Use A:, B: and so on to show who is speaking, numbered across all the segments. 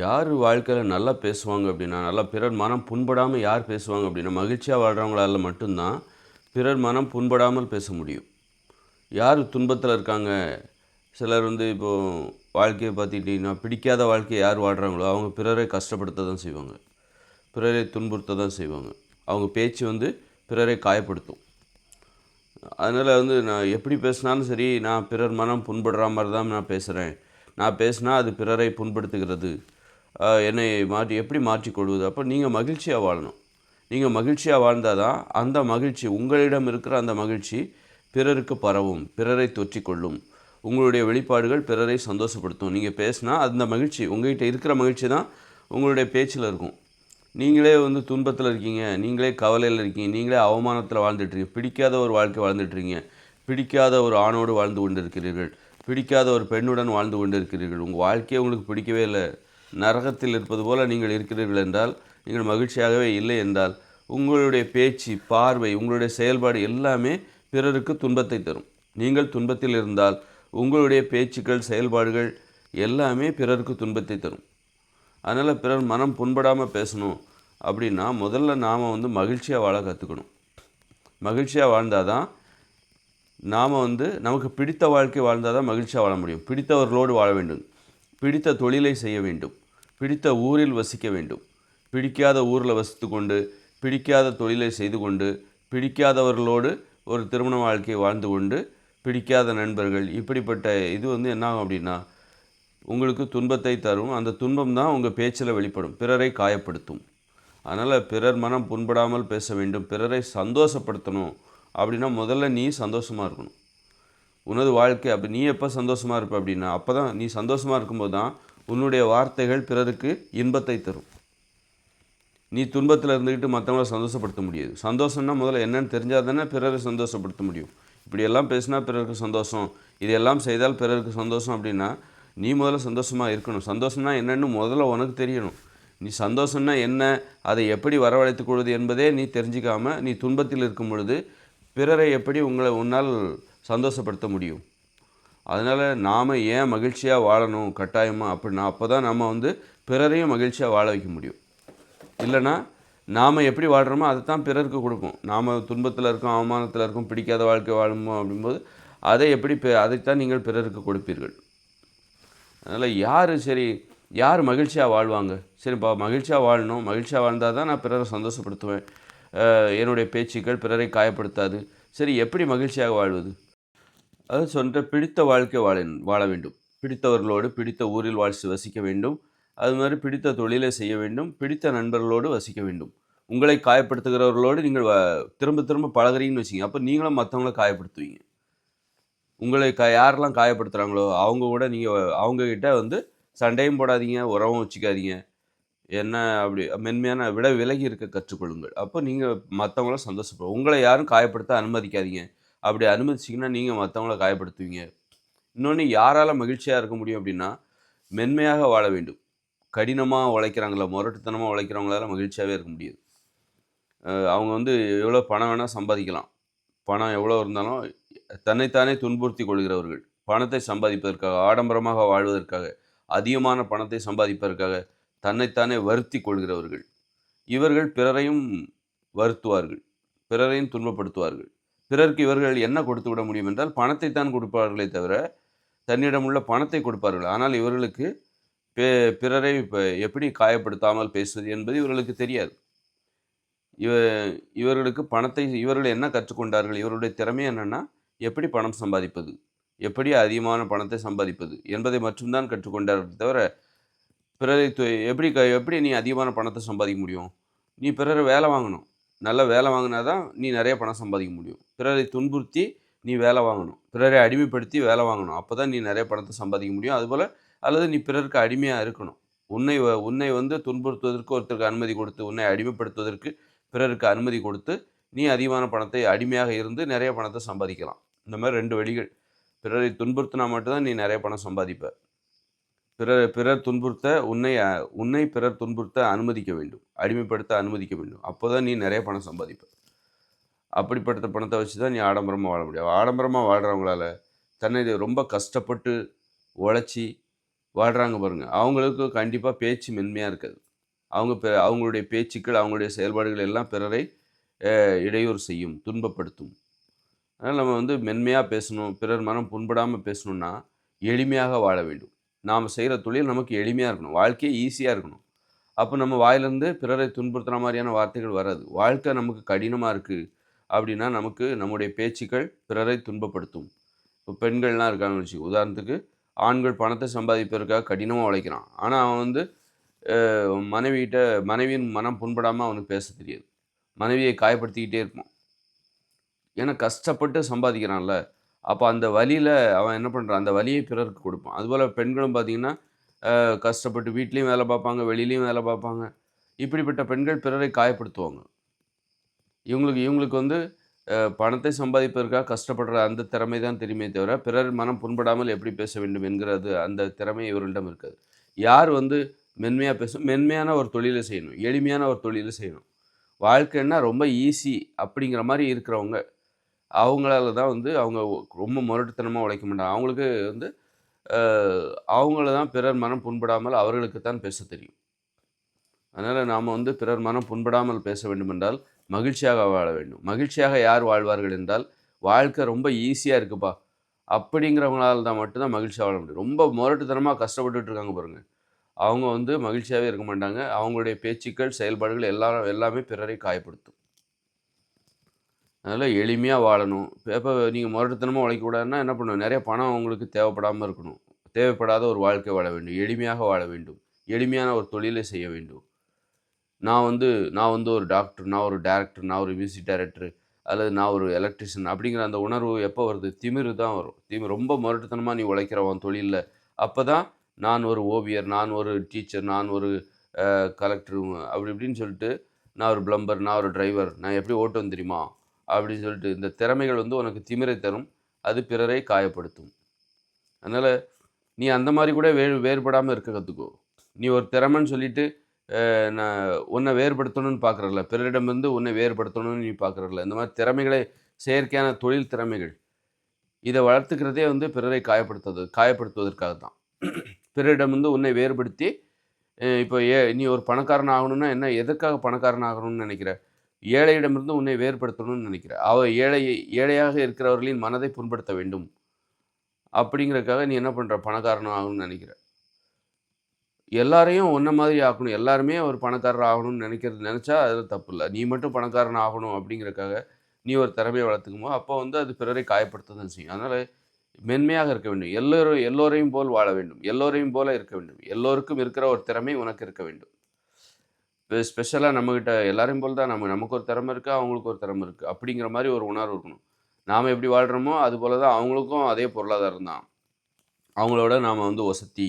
A: யார் வாழ்க்கையில் நல்லா பேசுவாங்க அப்படின்னா நல்லா பிறர் மனம் புண்படாமல் யார் பேசுவாங்க அப்படின்னா மகிழ்ச்சியாக வாழ்கிறவங்களால மட்டும்தான் பிறர் மனம் புண்படாமல் பேச முடியும். யார் துன்பத்தில் இருக்காங்க? சிலர் வந்து இப்போது வாழ்க்கையை பார்த்துக்கிட்டிங்கன்னா பிடிக்காத வாழ்க்கையை யார் வாழ்கிறாங்களோ அவங்க பிறரை கஷ்டப்படுத்த தான் செய்வாங்க. பிறரை துன்புறுத்த தான் செய்வாங்க. அவங்க பேச்சு வந்து பிறரை காயப்படுத்தும். அதனால் வந்து நான் எப்படி பேசினாலும் சரி நான் பிறர் மனம் புண்படுற மாதிரி தான் நான் பேசுகிறேன் நான் பேசினா அது பிறரை புண்படுத்துகிறது. என்னை மாற்றி எப்படி மாற்றிக்கொள்வது அப்போ நீங்கள் மகிழ்ச்சியாக வாழணும். நீங்கள் மகிழ்ச்சியாக வாழ்ந்தால் தான் அந்த மகிழ்ச்சி உங்களிடம் இருக்கிற அந்த மகிழ்ச்சி பிறருக்கு பரவும் பிறரை தொற்றிக்கொள்ளும் உங்களுடைய வெளிப்பாடுகள் பிறரை சந்தோஷப்படுத்தும். நீங்கள் பேசினா அந்த மகிழ்ச்சி உங்கள்கிட்ட இருக்கிற மகிழ்ச்சி தான் உங்களுடைய பேச்சில் இருக்கும். நீங்களே வந்து துன்பத்தில் இருக்கீங்க நீங்களே கவலையில் இருக்கீங்க நீங்களே அவமானத்தில் வாழ்ந்துட்டுருக்கீங்க பிடிக்காத ஒரு வாழ்க்கை வாழ்ந்துட்டுருக்கீங்க பிடிக்காத ஒரு ஆணோடு வாழ்ந்து கொண்டிருக்கிறீர்கள். பிடிக்காத ஒரு பெண்ணுடன் வாழ்ந்து கொண்டிருக்கிறீர்கள். உங்கள் வாழ்க்கையே உங்களுக்கு பிடிக்கவே இல்லை. நரகத்தில் இருப்பது போல் நீங்கள் இருக்கிறீர்கள் என்றால் நீங்கள் மகிழ்ச்சியாகவே இல்லை என்றால் உங்களுடைய பேச்சு பார்வை உங்களுடைய செயல்பாடு எல்லாமே பிறருக்கு துன்பத்தை தரும். நீங்கள் துன்பத்தில் இருந்தால் உங்களுடைய பேச்சுக்கள் செயல்பாடுகள் எல்லாமே பிறருக்கு துன்பத்தை தரும். அதனால் பிறர் மனம் புண்படாமல் பேசணும் அப்படின்னா முதல்ல நாம் வந்து மகிழ்ச்சியாக வாழ கற்றுக்கணும் மகிழ்ச்சியாக வாழ்ந்தால் தான் நாம் வந்து நமக்கு பிடித்த வாழ்க்கை வாழ்ந்தால் தான் மகிழ்ச்சியாக வாழ முடியும். பிடித்தவர்களோடு வாழ வேண்டும். பிடித்த தொழிலை செய்ய வேண்டும். பிடித்த ஊரில் வசிக்க வேண்டும். பிடிக்காத ஊரில் வசித்து கொண்டு பிடிக்காத தொழிலை செய்து கொண்டு பிடிக்காதவர்களோடு ஒரு திருமண வாழ்க்கையை வாழ்ந்து கொண்டு பிடிக்காத நண்பர்கள் இப்படிப்பட்ட இது வந்து என்னாகும் அப்படின்னா உங்களுக்கு துன்பத்தை தரும். அந்த துன்பம் தான் உங்கள் பேச்சில் வெளிப்படும். பிறரை காயப்படுத்தும். அதனால் பிறர் மனம் புண்படாமல் பேச வேண்டும். பிறரை சந்தோஷப்படுத்தணும். அப்படின்னா முதல்ல நீ சந்தோஷமாக இருக்கணும். உனது வாழ்க்கை அப்படி நீ எப்போ சந்தோஷமாக இருப்ப அப்படின்னா அப்போ தான் நீ சந்தோஷமாக இருக்கும்போது தான் உன்னுடைய வார்த்தைகள் பிறருக்கு இன்பத்தை தரும். நீ துன்பத்தில் இருந்துக்கிட்டு மற்றவங்கள சந்தோஷப்படுத்த முடியாது. சந்தோஷம்னா முதல்ல என்னன்னு தெரிஞ்சால் தானே பிறரை சந்தோஷப்படுத்த முடியும். இப்படியெல்லாம் பேசினா பிறருக்கு சந்தோஷம். இதெல்லாம் செய்தால் பிறருக்கு சந்தோஷம் அப்படின்னா நீ முதல்ல சந்தோஷமாக இருக்கணும். சந்தோஷம்னா என்னன்னு முதல்ல உனக்கு தெரியணும். நீ சந்தோஷம்னா என்ன அதை எப்படி வரவழைத்துக் கொள்வது என்பதே நீ தெரிஞ்சிக்காமல் நீ துன்பத்தில் இருக்கும் பொழுது பிறரை எப்படி உங்களை உன்னால் சந்தோஷப்படுத்த முடியும்? அதனால் நாம் ஏன் மகிழ்ச்சியாக வாழணும் கட்டாயமாக அப்படின்னா அப்போ தான் நம்ம வந்து பிறரையும் மகிழ்ச்சியாக வாழ வைக்க முடியும். இல்லைன்னா நாம் எப்படி வாழ்கிறோமோ அதை தான் பிறருக்கு கொடுப்போம் நாம் துன்பத்தில் இருக்கோம் அவமானத்தில் இருக்கோம் பிடிக்காத வாழ்க்கை வாழுமோ அப்படிங்கும்போது அதை எப்படி அதைத்தான் நீங்கள் பிறருக்கு கொடுப்பீர்கள். அதனால் யார் சரி யார் மகிழ்ச்சியாக வாழ்வாங்க? சரிப்பா மகிழ்ச்சியாக வாழணும். மகிழ்ச்சியாக வாழ்ந்தால் தான் நான் பிறரை சந்தோஷப்படுத்துவேன். என்னுடைய பேச்சுக்கள் பிறரை காயப்படுத்தாது. சரி எப்படி மகிழ்ச்சியாக வாழ்வது? அது சொன்ன பிடித்த வாழ்க்கை வாழ வாழ வேண்டும். பிடித்தவர்களோடு பிடித்த ஊரில் வாழ்த்து வசிக்க வேண்டும். அது மாதிரி பிடித்த தொழிலை செய்ய வேண்டும். பிடித்த நண்பர்களோடு வசிக்க வேண்டும். உங்களை காயப்படுத்துகிறவர்களோடு நீங்கள் வ- திரும்ப திரும்ப பழகுறீங்கன்னு வச்சிங்க அப்போ நீங்களும் மற்றவங்கள காயப்படுத்துவீங்க. உங்களை க யாரெல்லாம் காயப்படுத்துகிறாங்களோ அவங்க கூட நீங்கள் அவங்கக்கிட்ட வந்து சண்டையும் போடாதீங்க உறவும் வச்சுக்காதீங்க. என்ன அப்படி மென்மையான விட விலகி இருக்க கற்றுக்கொள்ளுங்கள். அப்போ நீங்கள் மற்றவங்களும் சந்தோஷப்படும் உங்களை யாரும் காயப்படுத்த அனுமதிக்காதீங்க. அப்படி அனுமதிச்சிங்கன்னா நீங்கள் மற்றவங்கள காயப்படுத்துவீங்க. இன்னொன்று யாரால் மகிழ்ச்சியாக இருக்க முடியும் அப்படின்னா மென்மையாக வாழ வேண்டும். கடினமாக உழைக்கிறாங்களா முரட்டுத்தனமாக உழைக்கிறவங்களால மகிழ்ச்சியாகவே இருக்க முடியாது. அவங்க வந்து எவ்வளோ பணம் வேணால் சம்பாதிக்கலாம். பணம் எவ்வளோ இருந்தாலும் தன்னைத்தானே துன்புறுத்தி கொள்கிறவர்கள். பணத்தை சம்பாதிப்பதற்காக ஆடம்பரமாக வாழ்வதற்காக அதிகமான பணத்தை சம்பாதிப்பதற்காக தன்னைத்தானே வருத்தி கொள்கிறவர்கள். இவர்கள் பிறரையும் வருத்துவார்கள். பிறரையும் துன்பப்படுத்துவார்கள். பிறருக்கு இவர்கள் என்ன கொடுத்து விட முடியும் என்றால் பணத்தை தான் கொடுப்பார்களே தவிர தன்னிடம் உள்ள பணத்தை கொடுப்பார்கள். ஆனால் இவர்களுக்கு பே- பிறரை இப்போ எப்படி காயப்படுத்தாமல் பேசுவது என்பது இவர்களுக்கு தெரியாது. இவ இவர்களுக்கு பணத்தை இவர்கள் என்ன கற்றுக்கொண்டார்கள்? இவருடைய திறமை என்னென்னா எப்படி பணம் சம்பாதிப்பது? எப்படி அதிகமான பணத்தை சம்பாதிப்பது? என்பதை மட்டும்தான் கற்றுக்கொண்டார்கள் தவிர பிறரை து- எப்படி க எப்படி நீ அதிகமான பணத்தை சம்பாதிக்க முடியும்? நீ பிறரை வேலை வாங்கணும். நல்ல வேலை வாங்கினா தான் நீ நிறைய பணம் சம்பாதிக்க முடியும். பிறரை துன்புறுத்தி நீ வேலை வாங்கணும். பிறரை அடிமைப்படுத்தி வேலை வாங்கணும். அப்போ தான் நீ நிறைய பணத்தை சம்பாதிக்க முடியும். அதுபோல் அல்லது நீ பிறருக்கு அடிமையாக இருக்கணும். உன்னை வ- உன்னை வந்து துன்புறுத்துவதற்கு ஒருத்தருக்கு அனுமதி கொடுத்து உன்னை அடிமைப்படுத்துவதற்கு பிறருக்கு அனுமதி கொடுத்து நீ அதிகமான பணத்தை அடிமையாக இருந்து நிறைய பணத்தை சம்பாதிக்கலாம். இந்த மாதிரி ரெண்டு வழிகள். பிறரை துன்புறுத்தினா மட்டும்தான் நீ நிறைய பணம் சம்பாதிப்ப. பிறர் பிறர் துன்புறுத்த உன்னை உன்னை பிறர் துன்புறுத்த அனுமதிக்க வேண்டும். அடிமைப்படுத்த அனுமதிக்க வேண்டும். அப்போ தான் நீ நிறைய பணம் சம்பாதிப்ப. அப்படிப்பட்ட பணத்தை வச்சு தான் நீ ஆடம்பரமாக வாழ முடியும். ஆடம்பரமாக வாழ்கிறவங்களால தன்னை ரொம்ப கஷ்டப்பட்டு உழைச்சி வாழ்கிறாங்க பாருங்கள் அவங்களுக்கு கண்டிப்பாக பேச்சு மென்மையாக இருக்காது. அவங்க பெ அவங்களுடைய பேச்சுக்கள் அவங்களுடைய செயல்பாடுகள் எல்லாம் பிறரை இடையூறு செய்யும் துன்பப்படுத்தும். அதனால் நம்ம வந்து மென்மையாக பேசணும் பிறர் மனம் புண்படாமல் பேசணும்னா எளிமையாக வாழ வேண்டும். நாம் செய்கிற தொழில் நமக்கு எளிமையாக இருக்கணும். வாழ்க்கையே ஈஸியாக இருக்கணும். அப்போ நம்ம வாயிலிருந்து பிறரை துன்புறுத்துற மாதிரியான வார்த்தைகள் வராது. வாழ்க்கை நமக்கு கடினமாக இருக்குது அப்படின்னா நமக்கு நம்முடைய பேச்சுக்கள் பிறரை துன்பப்படுத்தும். இப்போ பெண்கள்லாம் இருக்காங்கன்னு வச்சு உதாரணத்துக்கு ஆண்கள் பணத்தை சம்பாதிப்பதற்காக கடினமாக உழைக்கிறான். ஆனால் அவன் வந்து மனைவியிட்ட மனைவிகிட்ட மனைவியின் மனம் புண்படாமல் அவனுக்கு பேச தெரியாது. மனைவியை காயப்படுத்திக்கிட்டே இருப்பான். ஏன்னா கஷ்டப்பட்டு சம்பாதிக்கிறான்ல. அப்போ அந்த வழியில் அவன் என்ன பண்ணுறான் அந்த வழியை பிறருக்கு கொடுப்பான். அதுபோல் பெண்களும் பார்த்தீங்கன்னா கஷ்டப்பட்டு வீட்லேயும் வேலை பார்ப்பாங்க வெளியிலையும் வேலை பார்ப்பாங்க. இப்படிப்பட்ட பெண்கள் பிறரை காயப்படுத்துவாங்க. இவங்களுக்கு இவங்களுக்கு வந்து பணத்தை சம்பாதிப்பதற்காக கஷ்டப்படுற அந்த திறமை தான் தெரியுமே தவிர பிறர் மனம் புண்படாமல் எப்படி பேச வேண்டும் என்கிறது அந்த திறமை இவர்களிடம் இருக்காது. யார் வந்து மென்மையாக பேசும் மென்மையான ஒரு தொழிலை செய்யணும் எளிமையான ஒரு தொழிலை செய்யணும். வாழ்க்கைன்னா ரொம்ப ஈஸி அப்படிங்கிற மாதிரி இருக்கிறவங்க அவங்களால தான் வந்து அவங்க ரொம்ப முரட்டுத்தனமாக உழைக்க மாட்டாங்க அவங்களுக்கு வந்து அவங்கள தான் பிறர் மனம் புண்படாமல் அவர்களுக்கு தான் பேச தெரியும். அதனால் நாம் வந்து பிறர் மனம் புண்படாமல் பேச வேண்டுமென்றால் மகிழ்ச்சியாக வாழ வேண்டும். மகிழ்ச்சியாக யார் வாழ்வார்கள் என்றால் வாழ்க்கை ரொம்ப ஈஸியாக இருக்குப்பா. அப்படிங்கிறவங்களால தான் மட்டும்தான் மகிழ்ச்சியாக வாழ முடியும். ரொம்ப முரட்டுத்தனமாக கஷ்டப்பட்டுட்டு இருக்காங்க பாருங்கள் அவங்க வந்து மகிழ்ச்சியாகவே இருக்க மாட்டாங்க. அவங்களுடைய பேச்சுக்கள் செயல்பாடுகள் எல்லாரும் எல்லாமே பிறரை காயப்படுத்தும். அதனால் எளிமையாக வாழணும். இப்போ நீங்கள் முரட்டுத்தனமாக உழைக்கக்கூடாதுன்னா என்ன பண்ணணும் நிறைய பணம் உங்களுக்கு தேவைப்படாமல் இருக்கணும். தேவைப்படாத ஒரு வாழ்க்கை வாழ வேண்டும். எளிமையாக வாழ வேண்டும். எளிமையான ஒரு தொழிலை செய்ய வேண்டும். நான் வந்து நான் வந்து ஒரு டாக்டர் நான் ஒரு டேரக்டர் நான் ஒரு மியூசிக் டைரக்டர் அல்லது நான் ஒரு எலக்ட்ரிஷியன் அப்படிங்கிற அந்த உணர்வு எப்போ வருது? திமிரு தான் வரும். திமிர் ரொம்ப முரட்டுத்தனமாக நீ உழைக்கிறவன் தொழிலில். அப்போ தான் நான் ஒரு ஓவியர் நான் ஒரு டீச்சர் நான் ஒரு கலெக்டர் அப்படி இப்படின்னு சொல்லிட்டு நான் ஒரு பிளம்பர் நான் ஒரு டிரைவர் நான் எப்படி ஓட்டுவேன் தெரியுமா? அப்படின்னு சொல்லிட்டு இந்த திறமைகள் வந்து உனக்கு திமிரை தரும். அது பிறரை காயப்படுத்தும். அதனால் நீ அந்த மாதிரி கூட வே வேறுபடாமல் இருக்க கற்றுக்கோ நீ ஒரு திறமைன்னு சொல்லிட்டு நான் உன்னை வேறுபடுத்தணும்னு பார்க்குறல பிறரிடமிருந்து உன்னை வேறுபடுத்தணும்னு நீ பார்க்குறல இந்த மாதிரி திறமைகளை செயற்கையான தொழில் திறமைகள் இதை வளர்த்துக்கிறதே வந்து பிறரை காயப்படுத்துவது காயப்படுத்துவதற்காக தான் பிறரிடமிருந்து உன்னை வேறுபடுத்தி இப்போ ஏ நீ ஒரு பணக்காரன் ஆகணும்னா என்ன எதற்காக பணக்காரன் ஆகணும்னு நினைக்கிற? ஏழையிடமிருந்து உன்னை வேறுபடுத்தணும்னு நினைக்கிற. அவ ஏழை ஏழையாக இருக்கிறவர்களின் மனதை புண்படுத்த வேண்டும். அப்படிங்கிறதுக்காக நீ என்ன பண்ணுற பணக்காரன் ஆகணும்னு நினைக்கிற. எல்லாரையும் ஒன்றை மாதிரி ஆக்கணும். எல்லாருமே ஒரு பணக்காரர் ஆகணும்னு நினைக்கிறது நினச்சா அதில் தப்பு இல்லை. நீ மட்டும் பணக்காரன் ஆகணும் அப்படிங்கிறதுக்காக நீ ஒரு திறமையை வளர்த்துக்குமோ அப்போ வந்து அது பிறரை காயப்படுத்த தான் செய்யும். அதனால் மென்மையாக இருக்க வேண்டும். எல்லோரும் எல்லோரையும் போல் வாழ வேண்டும். எல்லோரையும் போல இருக்க வேண்டும். எல்லோருக்கும் இருக்கிற ஒரு திறமை உனக்கு இருக்க வேண்டும். ஸ்பெஷலாக நம்மக்கிட்ட எல்லாரையும் போல் தான் நம்ம நமக்கு ஒரு திறமை இருக்குது அவங்களுக்கு ஒரு திறமை இருக்குது அப்படிங்கிற மாதிரி ஒரு உணர்வு இருக்கணும். நாம் எப்படி வாழ்கிறோமோ அது போல தான் அவங்களுக்கும் அதே பொருளாதாரம் தான். அவங்களோட நாம் வந்து ஒசத்தி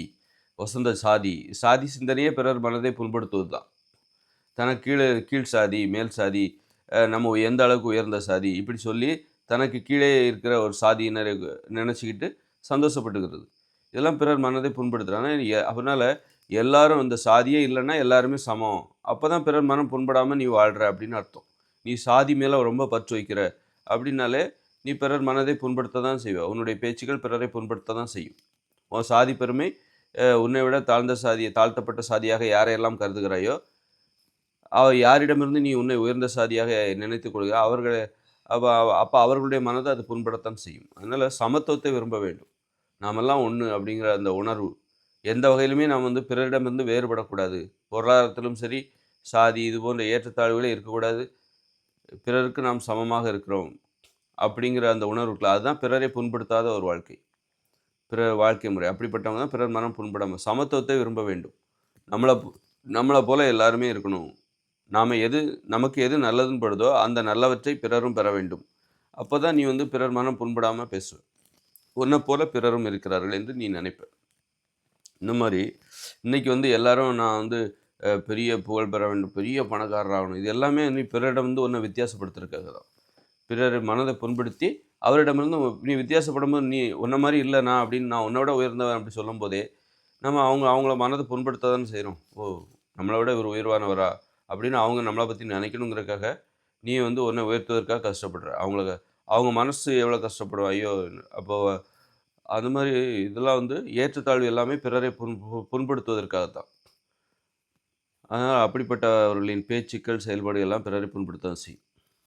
A: வசந்த சாதி சாதி சிந்தனையே பிறர் மனதை புண்படுத்துவது தான். தனக்கு கீழே கீழ் சாதி மேல் சாதி நம்ம எந்த அளவுக்கு உயர்ந்த சாதி இப்படி சொல்லி தனக்கு கீழே இருக்கிற ஒரு சாதியினரை நினச்சிக்கிட்டு சந்தோஷப்பட்டுக்கிறது. இதெல்லாம் பிறர் மனதை புண்படுத்துகிறாங்க அதனால் எல்லாரும் இந்த சாதியே இல்லைன்னா எல்லாருமே சமம். அப்போ தான் பிறர் மனம் புண்படாமல் நீ வாழ்கிற அப்படின்னு அர்த்தம். நீ சாதி மேலே ரொம்ப பற்று வைக்கிற அப்படின்னாலே நீ பிறர் மனதை புண்படுத்த தான் செய்வ. உன்னுடைய பேச்சுக்கள் பிறரை புண்படுத்த தான் செய்யும். உன் சாதி பெருமை உன்னை விட தாழ்ந்த சாதியை தாழ்த்தப்பட்ட சாதியாக யாரையெல்லாம் கருதுகிறாயோ அவ யாரிடமிருந்து நீ உன்னை உயர்ந்த சாதியாக நினைத்து கொள்கிற அவர்களை அப்போ அப்போ அவர்களுடைய மனதை அது புண்படத்தான் செய்யும். அதனால் சமத்துவத்தை விரும்ப வேண்டும். நாமெல்லாம் ஒன்று அப்படிங்கிற அந்த உணர்வு. எந்த வகையிலுமே நாம் வந்து பிறரிடமிருந்து வேறுபடக்கூடாது. பொருளாதாரத்திலும் சரி சாதி இது போன்ற ஏற்றத்தாழ்வுகளே இருக்கக்கூடாது. பிறருக்கு நாம் சமமாக இருக்கிறோம் அப்படிங்கிற அந்த உணர்வுக்குள்ள அதுதான் பிறரை புண்படுத்தாத ஒரு வாழ்க்கை. பிறர் வாழ்க்கை முறை. அப்படிப்பட்டவங்க தான் பிறர் மனம் புண்படாமல் சமத்துவத்தை விரும்ப வேண்டும். நம்மளை நம்மளை போல் எல்லாருமே இருக்கணும். நாம் எது நமக்கு எது நல்லதுன்னு படுதோ அந்த நல்லவற்றை பிறரும் பெற வேண்டும். அப்போ தான் நீ வந்து பிறர் மனம் புண்படாமல் பேசுவ. உன்னை போல பிறரும் இருக்கிறார்கள் என்று நீ நினைப்ப. இந்த மாதிரி இன்றைக்கி வந்து எல்லாரும் நான் வந்து பெரிய புகழ் பெற வேண்டும் பெரிய பணக்காரர் ஆகணும். இது எல்லாமே நீ பிறரிடம் வந்து ஒன்றை வித்தியாசப்படுத்துறதுக்காக தான். பிறர் மனதை புண்படுத்தி அவரிடமிருந்து நீ நீ வித்தியாசப்படும்போது நீ உன்ன மாதிரி இல்லை நான் அப்படின்னு நான் உன்னை விட உயர்ந்தவன் அப்படி சொல்லும் போதே நம்ம அவங்க அவங்கள மனதை புண்படுத்த தானே செய்கிறோம் ஓ நம்மளை விட இவர் உயர்வானவரா அப்படின்னு அவங்க நம்மளை பற்றி நினைக்கணுங்கிறதுக்காக நீ வந்து உன்னை உயர்த்துவதற்காக கஷ்டப்படுற. அவங்களுக்கு அவங்க மனசு எவ்வளோ கஷ்டப்படும் ஐயோ அப்போ அது மாதிரி இதெல்லாம் வந்து ஏற்றத்தாழ்வு எல்லாமே பிறரை புண் புண்படுத்துவதற்காக தான் அதனால் அப்படிப்பட்டவர்களின் பேச்சுக்கள் செயல்பாடு எல்லாம் பிறரை புண்படுத்த செய்யும்.